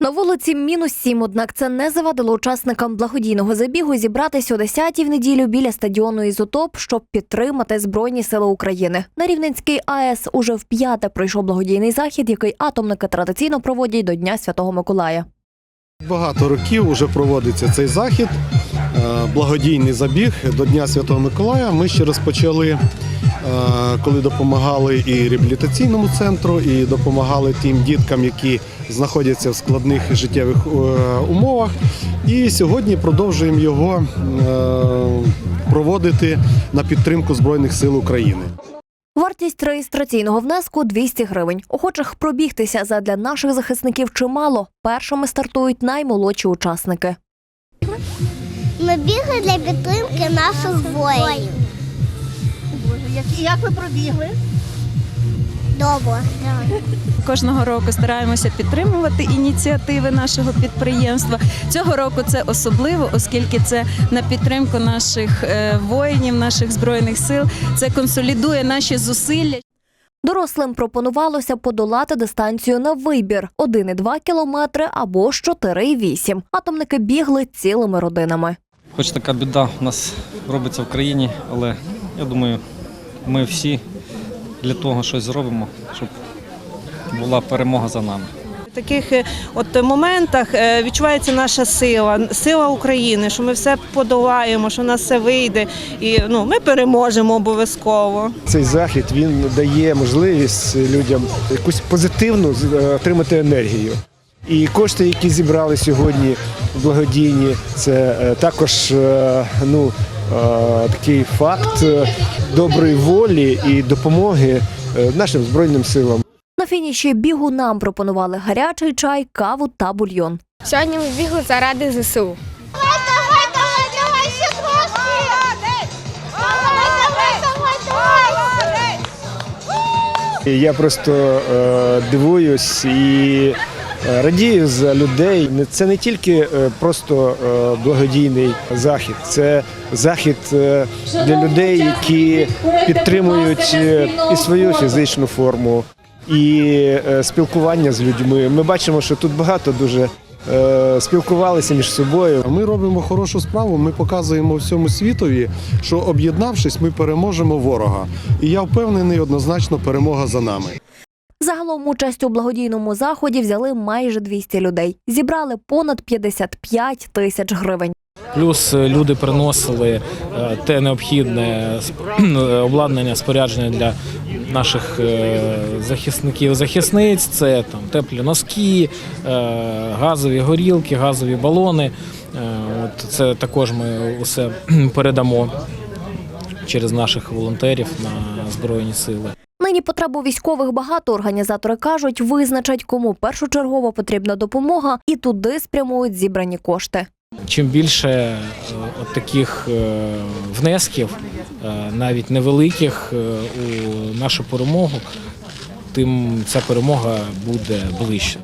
На вулиці мінус сім, однак це не завадило учасникам благодійного забігу зібратися о 10 в неділю біля стадіону Ізотоп, щоб підтримати Збройні сили України. На Рівненській АЕС уже вп'яте пройшов благодійний захід, який атомники традиційно проводять до Дня Святого Миколая. Багато років вже проводиться цей захід, е, благодійний забіг до Дня Святого Миколая. Ми ще розпочали, коли допомагали і реабілітаційному центру, і допомагали тим діткам, які знаходяться в складних життєвих е, умовах. І сьогодні продовжуємо його е, проводити на підтримку Збройних сил України. Вартість реєстраційного внеску 200 гривень. Охочих пробігтися задля наших захисників чимало. Першими стартують наймолодші учасники. Ми бігли для підтримки наших воїнів. І як ви пробігли? Добре. Кожного року стараємося підтримувати ініціативи нашого підприємства. Цього року це особливо, оскільки це на підтримку наших е, воїнів, наших збройних сил. Це консолідує наші зусилля. Дорослим пропонувалося подолати дистанцію на вибір 1,2 кілометри або ж 4,8. Атомники бігли цілими родинами. Хоч така біда у нас робиться в країні, але я думаю, ми всі для того щось зробимо, щоб була перемога за нами. В таких е, от моментах е, відчувається наша сила, сила України, що ми все подолаємо, що в нас все вийде, і ну ми переможемо обов'язково. Цей захід він дає можливість людям якусь позитивну е, отримати енергію. І кошти, які зібрали сьогодні благодійні, це також ну, такий факт е, доброї волі і допомоги е, нашим збройним силам. На фініші бігу нам пропонували гарячий чай, каву та бульйон. Сьогодні ми бігли заради ЗСУ. Я просто е, дивуюсь і е, радію за людей. Не- Це не тільки е, просто е, благодійний захід, це захід е, для людей, які підтримують е, і свою фізичну форму, і е, спілкування з людьми. Ми бачимо, що тут багато дуже е, спілкувалися між собою. Ми робимо хорошу справу. Ми показуємо всьому світові, що об'єднавшись, ми переможемо ворога. І я впевнений, однозначно перемога за нами. Загалом участь у благодійному заході взяли майже 200 людей. Зібрали понад 55 тисяч гривень. Плюс е, люди приносили е, те необхідне е, обладнання, спорядження для наших захисників, захисниць. Це там теплі носки, газові горілки, газові балони. От це також ми усе передамо через наших волонтерів на збройні сили. Нині потребу військових багато. Організатори кажуть, визначать, кому першочергово потрібна допомога, і туди спрямують зібрані кошти. Чим більше е, от таких е, внесків, е, навіть невеликих, у нашу перемогу, тим ця перемога буде ближче.